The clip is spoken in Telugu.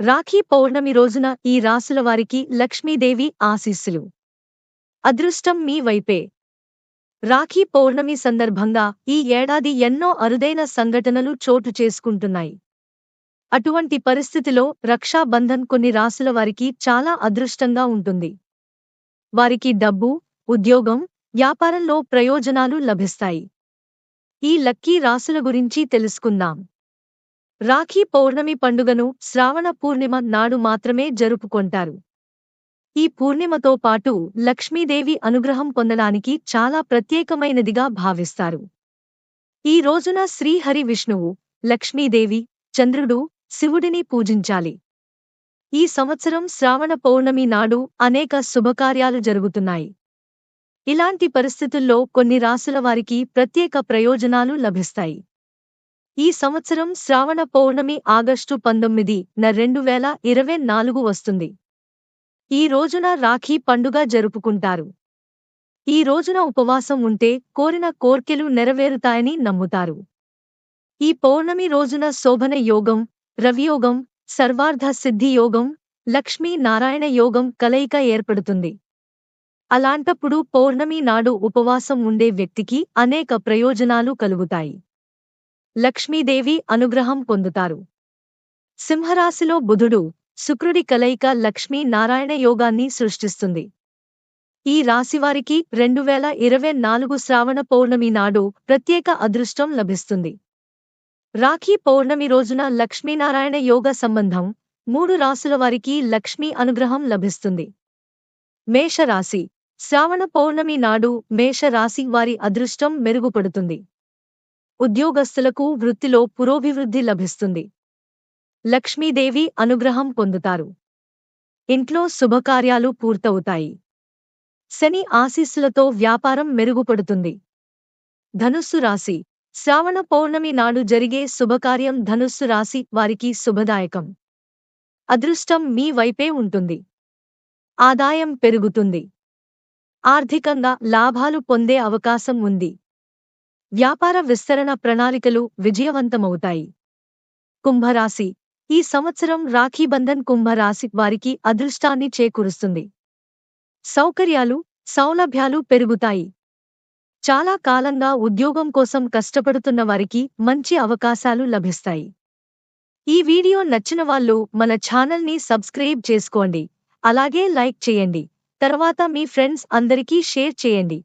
రాఖీ పౌర్ణమి రోజున ఈ రాసుల వారికి లక్ష్మీదేవి ఆశీస్సులు. అదృష్టం మీ వైపే. రాఖీ పౌర్ణమి సందర్భంగా ఈ ఏడాది ఎన్నో అరుదైన సంఘటనలు చోటు చేసుకుంటున్నాయి. అటువంటి పరిస్థితిలో రక్షాబంధన్ కొన్ని రాసుల వారికి చాలా అదృష్టంగా ఉంటుంది. వారికి డబ్బు ఉద్యోగం వ్యాపారంలో ప్రయోజనాలు లభిస్తాయి. ఈ లక్కీ రాసుల గురించి తెలుసుకుందాం. రాఖీ పౌర్ణమి పండుగను శ్రావణ పూర్ణిమ నాడు మాత్రమే జరుపుకొంటారు. ఈ పూర్ణిమతో పాటు లక్ష్మీదేవి అనుగ్రహం పొందడానికి చాలా ప్రత్యేకమైనదిగా భావిస్తారు. ఈ రోజున శ్రీహరి విష్ణువు లక్ష్మీదేవి చంద్రుడు శివుడిని పూజించాలి. ఈ సంవత్సరం శ్రావణ పౌర్ణమి నాడు అనేక శుభకార్యాలు జరుగుతున్నాయి. ఇలాంటి పరిస్థితుల్లో కొన్ని రాసుల వారికి ప్రత్యేక ప్రయోజనాలు లభిస్తాయి. ఈ సంవత్సరం శ్రావణ పౌర్ణమి ఆగస్టు పంతొమ్మిది న రెండు వేల ఇరవై నాలుగు వస్తుంది. ఈ రోజున రాఖీ పండుగ జరుపుకుంటారు. ఈ రోజున ఉపవాసం ఉంటే కోరిన కోర్కెలు నెరవేరుతాయని నమ్ముతారు. ఈ పౌర్ణమి రోజున శోభన యోగం రవియోగం సర్వార్ధ సిద్ధి యోగం లక్ష్మీ నారాయణ యోగం కలయిక ఏర్పడుతుంది. అలాంటప్పుడు పౌర్ణమి నాడు ఉపవాసం ఉండే వ్యక్తికి అనేక ప్రయోజనాలు కలుగుతాయి. లక్ష్మీదేవి అనుగ్రహం పొందుతారు. సింహరాశిలో బుధుడు శుక్రుడి కలయిక లక్ష్మీ నారాయణ యోగాన్ని సృష్టిస్తుంది. ఈ రాశివారికి రెండు వేల ఇరవై నాలుగు శ్రావణ పౌర్ణమి నాడు ప్రత్యేక అదృష్టం లభిస్తుంది. రాఖీ పౌర్ణమి రోజున లక్ష్మీనారాయణ యోగ సంబంధం మూడు రాశుల వారికి లక్ష్మీ అనుగ్రహం లభిస్తుంది. మేషరాశి శ్రావణ పౌర్ణమి నాడు మేషరాశి వారి అదృష్టం మెరుగుపడుతుంది. ఉద్యోగస్తులకు వృత్తిలో పురోభివృద్ధి లభిస్తుంది. లక్ష్మీదేవి అనుగ్రహం పొందుతారు. ఇంట్లో శుభకార్యాలు పూర్తవుతాయి. శని ఆశీస్సులతో వ్యాపారం మెరుగుపడుతుంది. ధనుస్సు రాశి. శ్రావణ పౌర్ణమి నాడు జరిగే శుభకార్యం ధనుస్సు రాశి వారికి శుభదాయకం. అదృష్టం మీ వైపే ఉంటుంది. ఆదాయం పెరుగుతుంది. ఆర్థికంగా లాభాలు పొందే అవకాశం ఉంది. వ్యాపార విస్తరణ ప్రణాళికలు విజయవంతమవుతాయి. కుంభరాశి. ఈ సంవత్సరం రాఖీబంధన్ కుంభరాశి వారికి అదృష్టాన్ని చేకూరుస్తుంది. సౌకర్యాలు సౌలభ్యాలు పెరుగుతాయి. చాలా కాలంగా ఉద్యోగం కోసం కష్టపడుతున్న వారికి మంచి అవకాశాలు లభిస్తాయి. ఈ వీడియో నచ్చిన వాళ్ళు మన ఛానల్ని సబ్స్క్రైబ్ చేసుకోండి. అలాగే లైక్ చేయండి. తర్వాత మీ ఫ్రెండ్స్ అందరికీ షేర్ చేయండి.